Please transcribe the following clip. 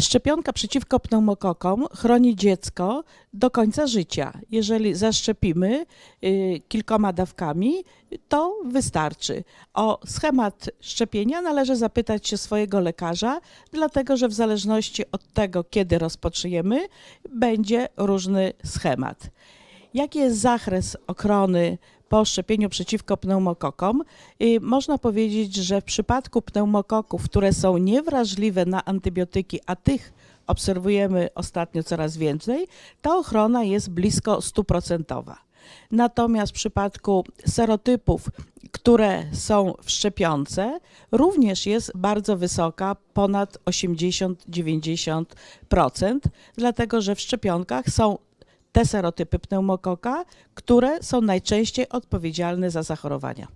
Szczepionka przeciwko pneumokokom chroni dziecko do końca życia. Jeżeli zaszczepimy y, kilkoma dawkami, to wystarczy. O schemat szczepienia należy zapytać się swojego lekarza, dlatego że w zależności od tego, kiedy rozpoczniemy, będzie różny schemat. Jaki jest zakres ochrony po szczepieniu przeciwko pneumokokom? Y, Można powiedzieć, że w przypadku pneumokoków, które są niewrażliwe na antybiotyki, a tych obserwujemy ostatnio coraz więcej, ta ochrona jest blisko stuprocentowa. Natomiast w przypadku serotypów, które są w szczepionce, również jest bardzo wysoka, ponad 80-90%, dlatego że w szczepionkach są te serotypy pneumokoka, które są najczęściej odpowiedzialne za zachorowania.